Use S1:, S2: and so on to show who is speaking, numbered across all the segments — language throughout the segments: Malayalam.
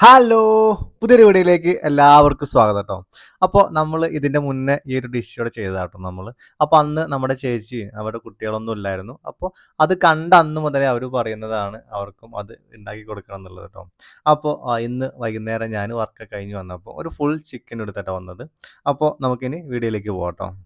S1: ഹലോ പുതിയൊരു വീഡിയോയിലേക്ക് എല്ലാവർക്കും സ്വാഗതം കേട്ടോ അപ്പോൾ നമ്മൾ ഇതിന്റെ മുന്നേ ഈ ഒരു ഡിഷ് ഇവിടെ ചെയ്തതാട്ടോ നമ്മൾ അപ്പോൾ അന്ന് നമ്മുടെ ചേച്ചി അവരുടെ കുട്ടികളൊന്നും ഇല്ലായിരുന്നു. അപ്പോൾ അത് കണ്ട അന്ന് മുതലേ അവർ പറയുന്നതാണ് അവർക്കും അത് ഉണ്ടാക്കി കൊടുക്കണം എന്നുള്ളത് കേട്ടോ അപ്പോൾ ഇന്ന് വൈകുന്നേരം ഞാൻ വർക്ക് കഴിഞ്ഞ് വന്നപ്പോൾ ഒരു ഫുൾ ചിക്കൻ എടുത്തിട്ടാണ് വന്നത്. അപ്പോൾ നമുക്കിനി വീഡിയോയിലേക്ക് പോകാം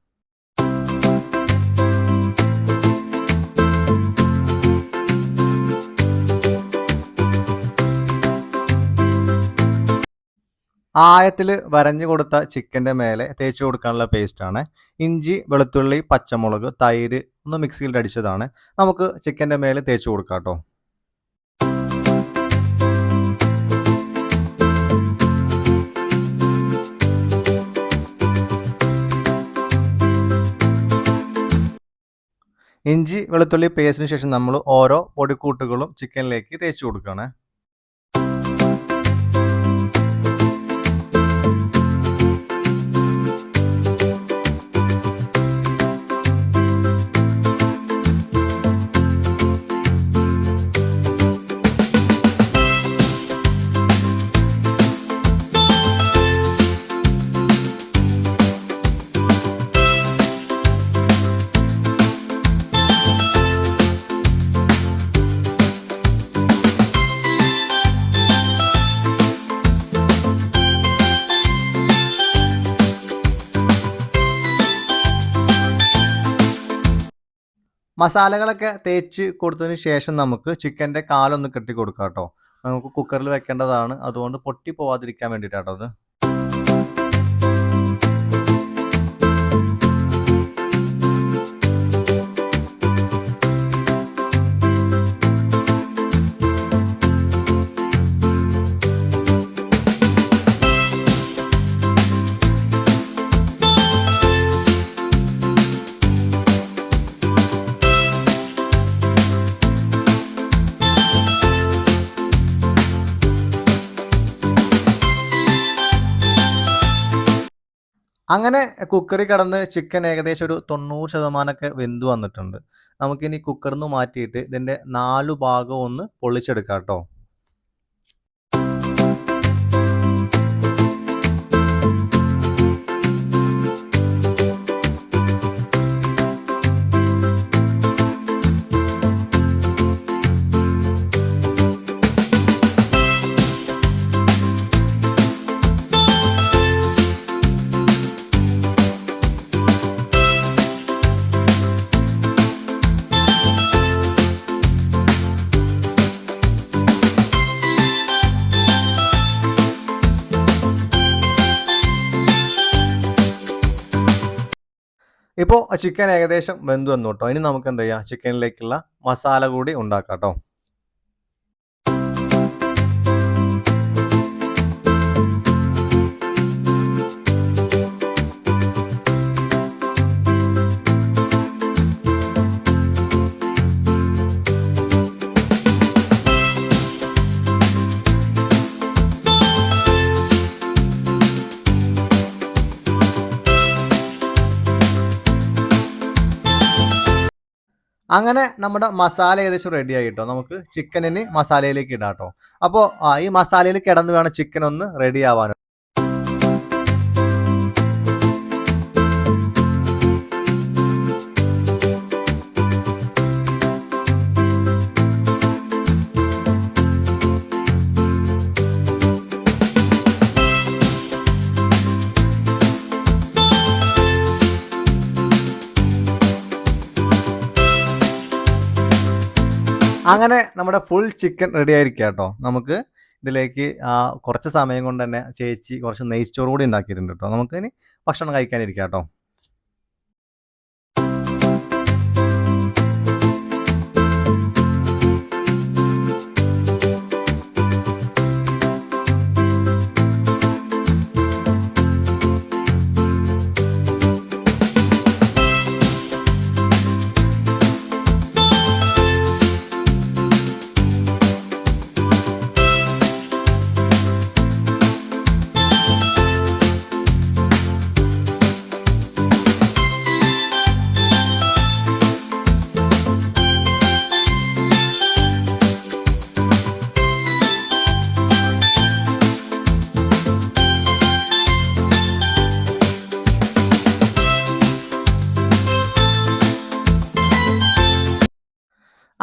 S1: ആയത്തിൽ വരഞ്ഞു കൊടുത്ത ചിക്കന്റെ മേലെ തേച്ച് കൊടുക്കാനുള്ള പേസ്റ്റാണ് ഇഞ്ചി വെളുത്തുള്ളി പച്ചമുളക് തൈര് ഒന്ന് മിക്സിയിൽ അടിച്ചതാണ്. നമുക്ക് ചിക്കന്റെ മേലെ തേച്ച് കൊടുക്കാം കേട്ടോ. ഇഞ്ചി വെളുത്തുള്ളി പേസ്റ്റിന് ശേഷം നമ്മൾ ഓരോ പൊടിക്കൂട്ടുകളും ചിക്കനിലേക്ക് തേച്ച് കൊടുക്കുകയാണ്. മസാലകളൊക്കെ തേച്ച് കൊടുത്തതിന് ശേഷം നമുക്ക് ചിക്കന്റെ കാലൊന്ന് കെട്ടി കൊടുക്കാം കേട്ടോ നമുക്ക് കുക്കറിൽ വെക്കേണ്ടതാണ്. അതുകൊണ്ട് പൊട്ടി പോവാതിരിക്കാൻ വേണ്ടിയിട്ടാട്ടോ അത്. അങ്ങനെ കുക്കറിൽ കടന്ന് ചിക്കൻ ഏകദേശം ഒരു തൊണ്ണൂറ് ശതമാനമൊക്കെ വെന്ത് വന്നിട്ടുണ്ട്. നമുക്കിനി കുക്കറിൽ നിന്ന് മാറ്റിയിട്ട് ഇതിന്റെ നാലു ഭാഗം ഒന്ന് പൊള്ളിച്ചെടുക്കാം കേട്ടോ. ഇപ്പോൾ ചിക്കൻ ഏകദേശം വെന്തു വന്നു കേട്ടോ. ഇനി നമുക്ക് എന്ത് ചെയ്യാം ചിക്കനിലേക്കുള്ള മസാല കൂടി ഉണ്ടാക്കാം കേട്ടോ അങ്ങനെ നമ്മുടെ മസാല ഏകദേശം റെഡി ആയിട്ടോ? നമുക്ക് ചിക്കനിന് മസാലയിലേക്ക് ഇടാം കേട്ടോ അപ്പോൾ ഈ മസാലയിൽ കിടന്ന് വേണം ചിക്കൻ ഒന്ന് റെഡി ആവാൻ. അങ്ങനെ നമ്മുടെ ഫുൾ ചിക്കൻ റെഡി ആയിരിക്കുക കേട്ടോ നമുക്ക് ഇതിലേക്ക് കുറച്ച് സമയം കൊണ്ട് തന്നെ ചേച്ചി കുറച്ച് നെയ്ച്ചോറ് കൂടി ഉണ്ടാക്കിയിട്ടുണ്ട് കേട്ടോ നമുക്ക് ഇനി ഭക്ഷണം കഴിക്കാനിരിക്കാം കേട്ടോ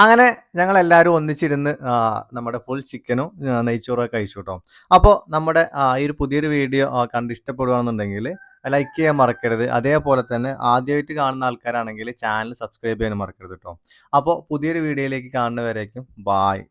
S1: അങ്ങനെ ഞങ്ങൾ എല്ലാവരും ഒന്നിച്ചിരുന്ന് നമ്മുടെ ഫുൾ ചിക്കനും ആ, നെയ്ച്ചോറും ഒക്കെ കഴിച്ചു കേട്ടോ അപ്പോൾ നമ്മുടെ ഈ ഒരു പുതിയൊരു വീഡിയോ കണ്ട് ഇഷ്ടപ്പെടുകയാണെന്നുണ്ടെങ്കിൽ ലൈക്ക് ചെയ്യാൻ മറക്കരുത്. അതേപോലെ തന്നെ ആദ്യമായിട്ട് കാണുന്ന ആൾക്കാരാണെങ്കിൽ ചാനൽ സബ്സ്ക്രൈബ് ചെയ്യാൻ മറക്കരുത് കേട്ടോ അപ്പോൾ പുതിയൊരു വീഡിയോയിലേക്ക് കാണുന്നവരേക്കും ബായ്